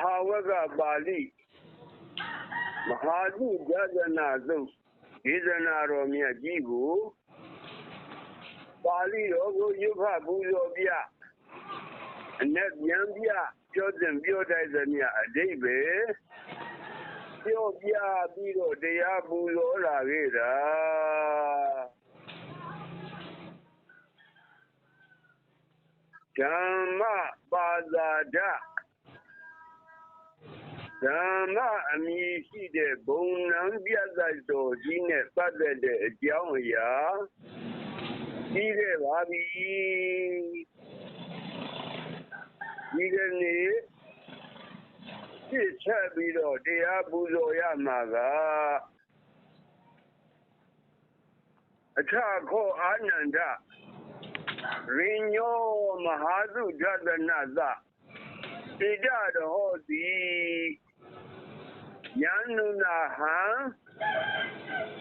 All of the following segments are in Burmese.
ဟာဝကပါဠိမဟာသုဒသနာသုတ်ဒေသနာတော်မြတ်ကြီးကိုပါဠိတော်ကိုရွတ်ဖတ်ပူဇော်ပြအ내ပြန်ပြပြောတဲ့ပြောတိုက်သမျှအတိတ်ပဲပြောပြပြီးတော့တရားပူဇော်လာခဲ့တာဓမ္မပါဇာဒ ဓမ္မအမည်ရှိတဲ့ ဘုံနံပြတ်တော်ကြီးနဲ့ပတ်သက်တဲ့အကြောင်းအရာပြီးခဲ့ပါပြီဒီကနေ့စစ်ချက်ပြီးတော့တရားပူဇော်ရမှာကအထခောအာနန္ဒရိညောမဟာသုဒသနာသဣဒတော်တိ ယန္နုနာဟံ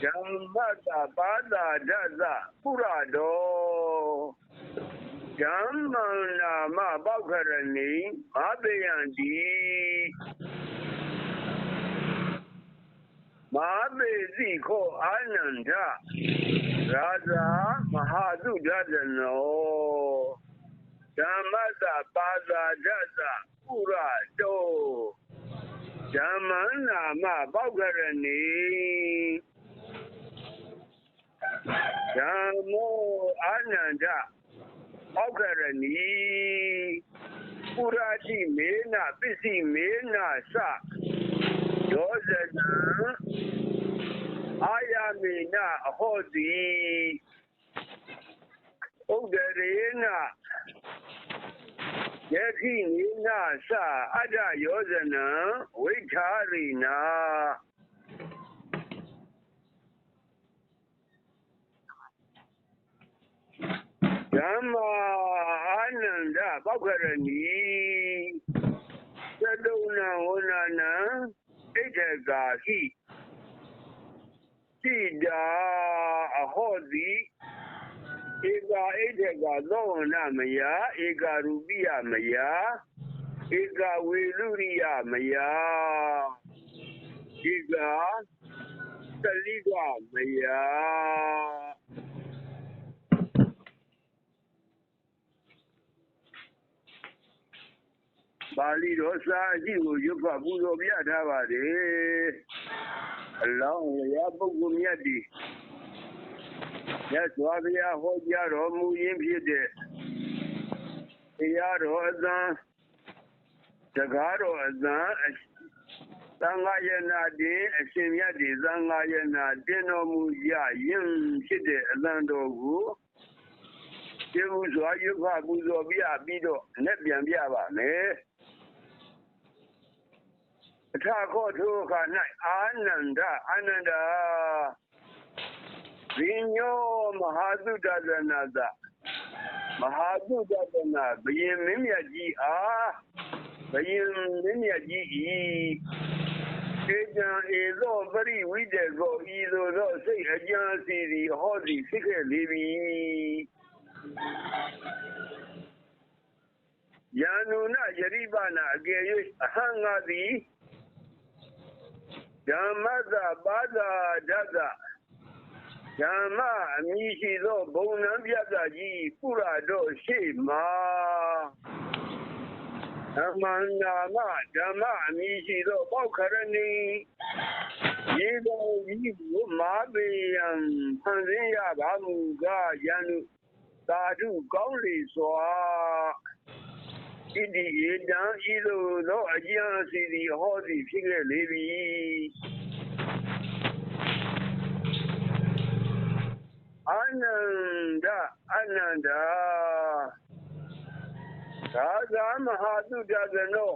ဓမ္မတပါဒဒသပုရတော်ဓမ္မနာမပောက္ခရဏီမဘေယံတိမဘေစီခောအာနန္ဒရာဇာမဟာသုဒသနောဓမ္မတပါဒဒသပုရတော် ဓမ္မနာမပောက္ခရဏီဓမ္မောအာနန္ဒပောက္ခရဏီပုရာတိမေနပစ္စည်းမေနသဒောဇနံအာ ယမေနအဟောတိဥဒရေနယခိနိနာသအတ္တယောဇနံဝိထာရိနာဓမ္မာအာနန္ဒပောက္ခရဏီသတုဏဝနနံဣဋ္ဌကာဟိစိတာအဟောတိ ဧကာဣဋ္ဌကသောဝနမယဧကာရူပိယမယဧကာဝေလူရိယမယဧကာသလိကမယပါဠိတော်စာအကြည့်ကိုရွတ်ဖတ်ပူဇော်ပြထားပါတယ်အလောင်းရပုဂ္ဂိုလ်မြတ်ဒီ မြတ်စွာဘုရားဟောကြားတော်မူရင်းဖြစ်တဲ့တရားတော်အသံတကားတော်အသံသံဃာယနာတင်အရှင်မြတ်ဒီသံဃာယနာတင်တော်မူရရင်ဖြစ်တဲ့အသံတော်ကိုကျေးဇူးစွာရွတ်ဖတ်ပူဇော်ပြပြီးတော့နဲ့ပြန်ပြပါမယ်အထာခောထုခ၌အာနန္ဒအာနန္ဒ ဝိညောမဟာသုတသနာသမဟာသုတသနာဘယင်မင်းမြတ်ကြီးအားဘယင်မင်းမြတ်ကြီးဤေကြံဧသောပရိဝိတေကိုဤသို့သောစိတ်အကြံစီသည်ဟောသည်ဖြစ်ခဲ့လေပြီယန္နုနယရိပနာအကယ်၍အဟံငါသည်ဓမ္မသပါဒဒသ ဓမ္မအမိရှိသောဘုံနံပြတ်ကြီးပုရတော်ရှိမှာဓမ္မနာမဓမ္မအမိရှိသောပောက်ခရဏီရေတော်ကြီးကိုမာပေယံဖန်ဆင်းရပါမူကားယန္တုသာဓုကောင်းလေစွာဣတိဧတံဤသို့သောအကျဉ်းစီသည်ဟောသည်ဖြစ်ခဲ့လေပြီ အာနန္ဒအာနန္ဒသာသမဟာတုတသနော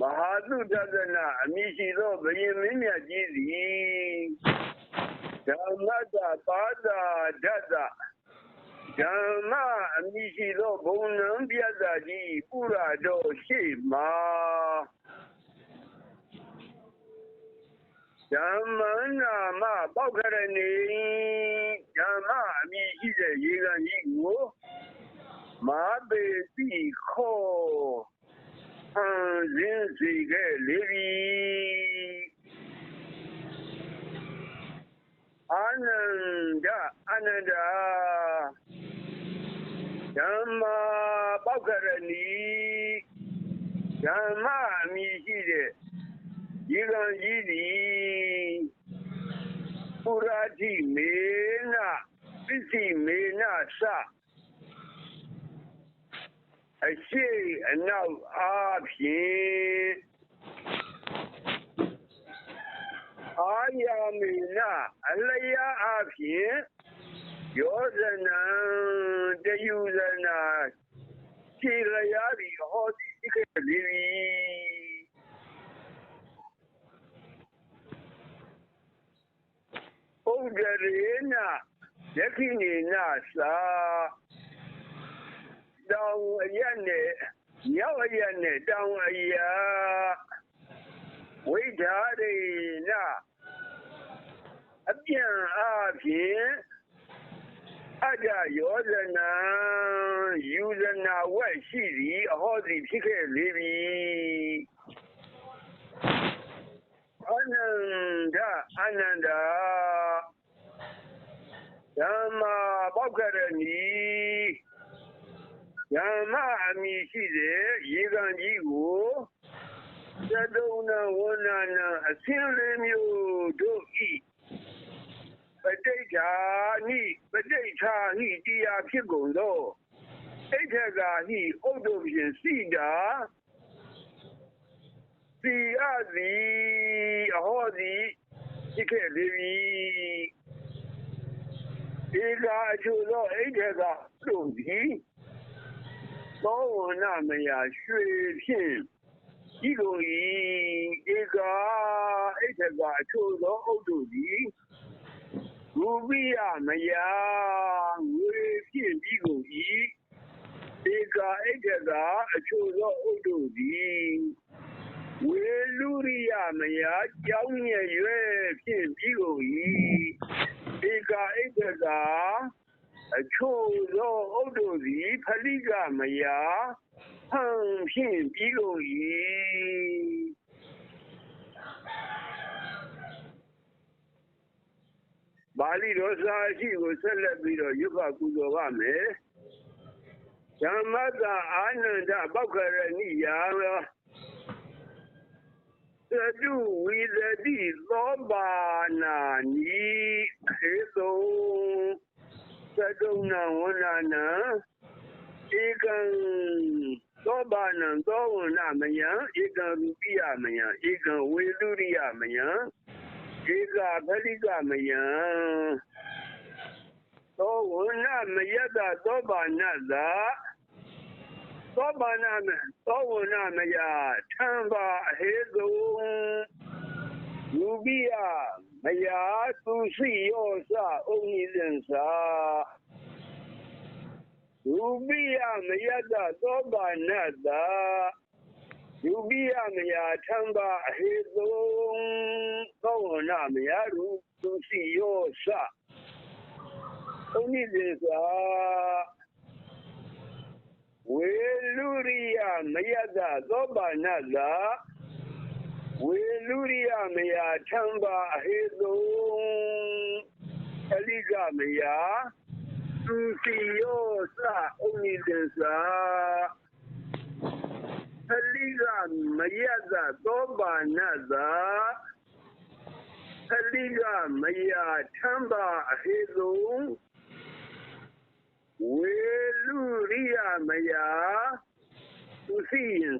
မဟာတုတသနာအမိရှိသောဘယင်မင်းမြတ်ကြီးသည်ဓမ္မတပါဒဒတ္တဓမ္မအမိရှိသောဘုံနံပြတ်သာကြီးပုရတော်ရှိမှာဓမ္မနာမပောက္ခရဏီ ဓမ္မအမိရှိတဲ့ရေကန်ကြီးကိုမာပေတိခောဟန်စင်းစီခဲ့လေပြီအာနန္ဒအာနန္ဒာဓမ္မပောက္ခရဏီဓမ္မအမည်ရှိတဲ့ဒီကံကြီးသည် ပုရာတိမေနပစ္စည်းမေနသအရှိအနောက်အားဖြင့်အာယာမေနအလျာအားဖြင့်ယောဇနံတယူဇနာခြေလျာသည်ဟောသည်ရှိခဲ့လေ၏ ဥဒရေနယခိနေနသာတောင်အရက်နဲ့မြောက်အရက်နဲ့တောင်အရက်ဝိဓာရေနအပြန်အားဖြင့်အကြယောဇနာယူဇနာဝက်ရှိသည်အဟောသည်ဖြစ်ခဲ့လေပြီ အနန္ဒအနန္ဒဓမ္မပောက္ခရဏီဓမ္မအမိရှိတဲ့ရေကန်ကြီးကိုသတုံနဝနာနအစင်းလေးမျိုးတို့ဤပဋိဌာနိပဋိဌာဟိတရားဖြစ်ကုန်သောအိဋ္ဌကဟိဥဒ္ဓဖြင့်စိတာ စီအသည်အဟောသည်ဖြစ်ခဲ့လေပြီဧကအချို့သောအိဋ္ဌကတို့သည်သောဝနာမယာရွှေဖြင့်ဤလိုဤဧကာအိဋ္ဌကအချို့သောဥဒ္ဓသည်ရူပိယမယာငွေဖြင့်ပြီးကုန်၏ဧကာဣတ္တကအချို့သောဥဒ္ဓသည် ဝေလူရိယမယာကြောင်းရရွယ်ဖြင့်ပြီးကုန်၏ဧကာဣတ္တကအချို့သောဥဒ္ဓသည်ဖလိကမယာဟံဖြင့်ပြီးကုန်၏ပါဠိတော်စာရှိကိုဆက်လက်ပြီးတော့ရုပ်ကကုသိုလ်ပါမယ်ဓမ္မကအာနန္ဒပောက္ခရဏိယာသ တုဝိသတိသောပါနာနိဟေတုသတုဏဝနနာဧကံသောပါနံသောဝနမယံဧကံရူပိယမယံဧကံဝေလူရိယမယံဧကဖလိကမယံသောဝနမယတသောပါဏသာသောပါဏမသောဝနမယထံပါအ ဟေတုယူပိယမယသူစီယောစဥနိဇံသာယူပိယမယတသောပါဏသာယူပိယမယထံပါအဟေတုသောဝနမယရူသူစီယောစဥနိဇံသာဝေလူရိယမယတသောပါဏသာ ဝေလူရိယမယထံပါအဟေတုအလိကမယသူစီယောစဥနိဇံသာအလိကမယတသောပါဏသာအလိကမယထံပါအဟေတုဝေလူရိယမယသူစီရင်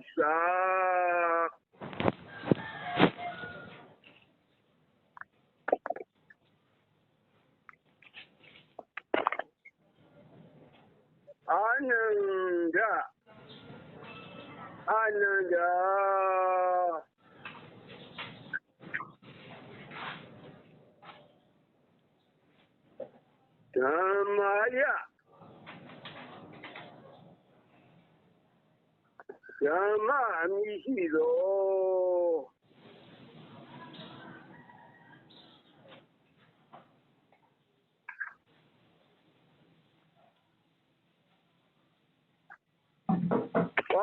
စာအာနန္ဒအာနန္ဒဓမ္မာယဓမ္မအမည်ရှိသော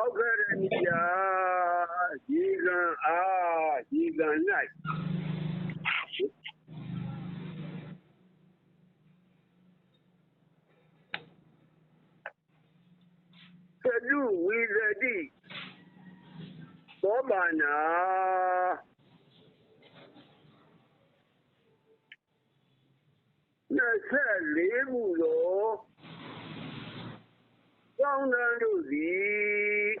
ပောက္ခရဏိယရေကန်အားရေကန်၌သတုဝိသတိသောဘာနာနှစ်ဆ က်လေးခုသောကောင်းတန်းတို့သည်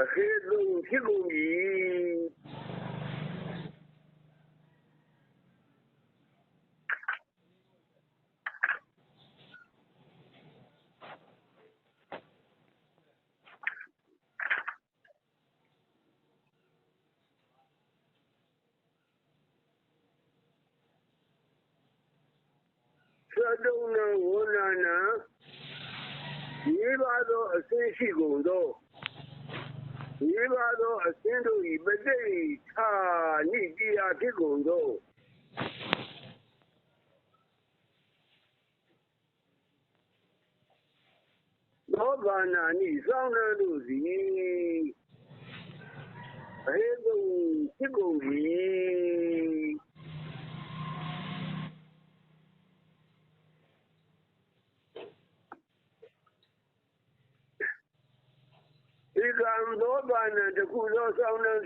အခေဆုံးဖြစ်ကုန်ပြီ သတုံနဝနနာဒီပါသောအစင်းရှိကုန်သောဒီပါသောအစင်းတို့၏ပဋိဌာနိတရားဖြစ်ကုန်သောသောဘာနာနိစောင်းနှံတို့သည်အဟေတုဖြစ်ကုန်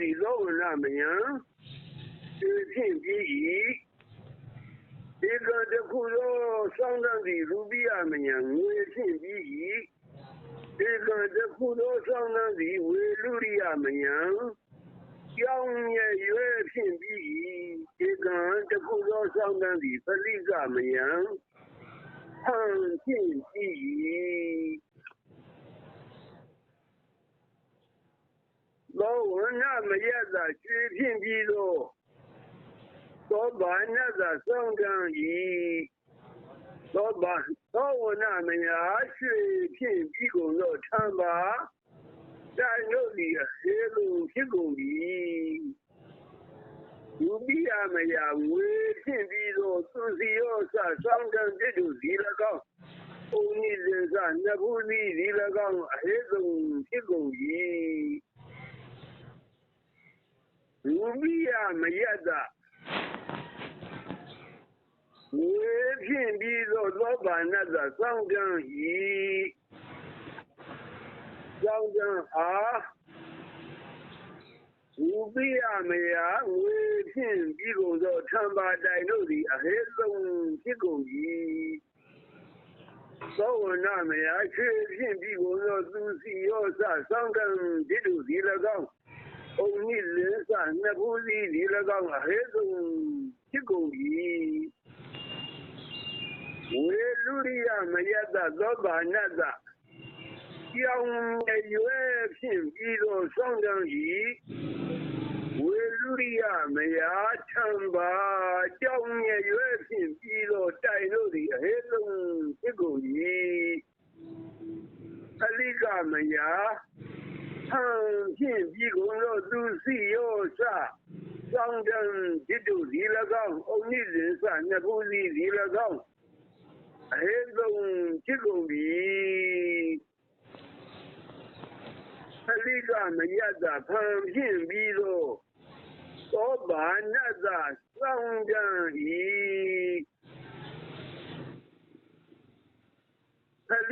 သည်သောဝနမယံဒီဖြင့်ပြီး၏ဒီကံတခုသောစောင်းနှံသည်ရူပိယမယံငွေဖြင့်ပြီး၏ဒီကံတခုသောစောင်းနှံသည်ဝေလူရိယမယံကြောင်းရဲ့ရွယ်ဖြင့်ပြီး၏ဒီကံတခုသောစောင်းနှံသည်ပလိကမယံဟံဖြင့်ပြီး၏ သောဝနမယတာရွှေဖြင့်ပြီးသောသောဘာနတာစောင်းကံ၏သောဘာသောဝနမယရွှေဖြင့်ပြီးကုန်သောထံပါတိုင်တို့သည်အဟေလူဖြစ်ကုန်ပြီယူပိယမယငွေဖြင့်ပြီးသောသူစီရောစစောင်းကံတိတို့ဒီ၎င်းဘုန်ကြီးစင်စနဘူးသီးဒီ၎င်းအဟေဆုံးဖြစ်ကုန် ပြီရူပိယမယတဝေဖြင့်ပြီးသောသောဘာနတစောင်းကံဤစောင်းကံအားရူပိယမယဝေဖြင့်ပြီးကုန်သောထံပါတိုင်တို့သည်အဟေဆုံးဖြစ်ကုန်ပြီသောဝနမယချေဖြင့်ပြီးကုန်သောသူစီရောစစောင်းကံဒီတို့ဒီ၎င်း အုံနိလင်းစနှစ်ခုစီဒီ၎င်းအဟေဆုံးဖြစ်ကုန်ပြီဝေလူရိယမယတသောဘာနတကြောင်းရွယ်ဖြင့်ပြီးသောစောင်းကံဤဝေလူရိယမယထံပါကြောင်းရွယ်ဖြင့်ပြီးသောတိုင်တို့သည်အဟေဆုံးဖြစ်ကုန်ပြီအလိကမယ ဟံဖြင့်ပြီးကုန်သောသူစီရောစစောင်းကံဒီတို့ဒီ၎င်းအုံနိလင်းစနှစ်ခုစီဒီ၎င်းအဟေဆုံးဖြစ်ကုန်ပြီအလိကမယတာဖံဖြင့်ပြီးသော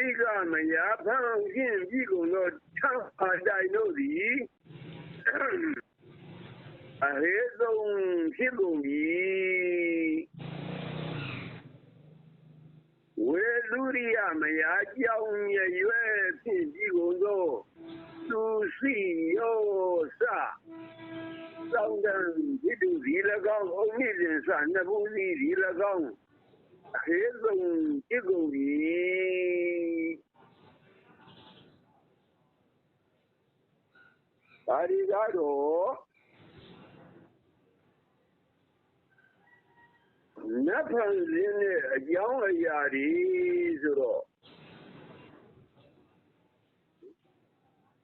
သောဘာနတစောင်းကံဤအလိကမယဖံဖြင့်ပြီးကုန်သောထံအတိုင်တို့သည်အဟေဆုံးဖြစ်ကုန်ပြီဝေလူရိယမယာကြောင်းရွယ်ဖြင့်ပြီးကုန်သောသူစီယောစသောင်းတန်ဒီတူဒီ၎င်းအုံနိစဉ်စနှစ်ဘူးစီဒီ၎င်း အဟေဆုံးဖြစ်ကုန်ပြီဒါဒီကတော့နတ်ဖန်စင်းနဲ့အကြောင်းအရာတွေဆိုတော့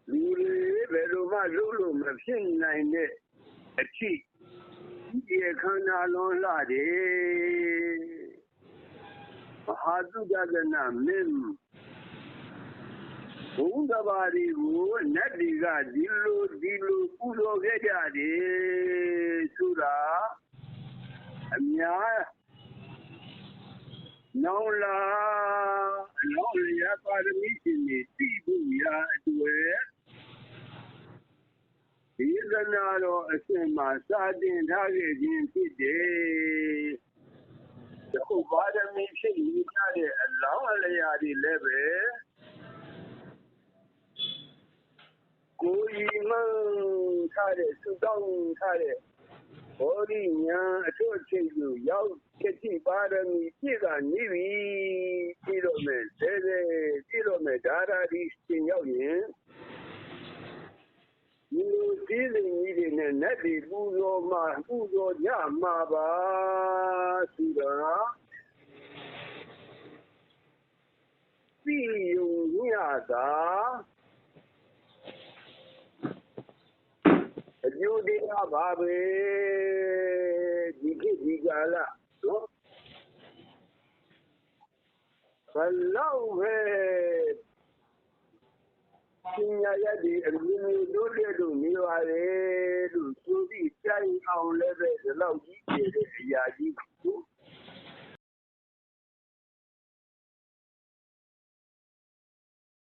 လူတွေဘယ်လိုမှလုပ်လို့မဖြစ်နိုင်တဲ့အဖြစ်ဒီခန္ဓာလုံးလာတယ် ဟာတုဒကနာမင်းဘုံတဘာဒီကိုနတ်ဒီကဒီလိုဒီလိုပူဇော်ခဲ့ကြတယ်ဆိုတာအများနောင်လာနောင်ရပါရမီရှင်တွေတည်ဖို့ရာအတွက်ဒီကနာတော့အရှင်မှာစာတင်ထားခဲ့ခြင်းဖြစ်တယ်။ ဒီဘာရမီဖြစ်နေကြတဲ့အလောင်းအလျာတွေလည်းပဲကိုကြီးမှန်ထားတဲ့စုတောင်းထားတဲ့ဘောဒီညာအထွတ်အချိန်ကိုရောက်ချက်တိပါရမီပြည့်ကနေပြီပြီးတော့မယ်ဒဲဒဲပြီးတော့မယ်ဒါရာဒီရှင်ရောက်ရင်ဒီ လိုစည်းစိမ်ကြီးတွေနဲ့ နတ်တွေ ပူဇော်မှာ ပူဇော်ကြမှာပါဆိုတော့ပြီးယုံညတာအကျိုးတရားပါပဲ ဒီခေတ်ဒီကာလနော်ဘလောက်ပဲ ပညာရည်ဒီအမြင်မျိုး တို့တဲ့တို့ နေပါလေလို့သူပြီးကြိုင်အောင်လည်းပဲ ဒီလောက်ကြီးပြည့်တဲ့အရာကြီး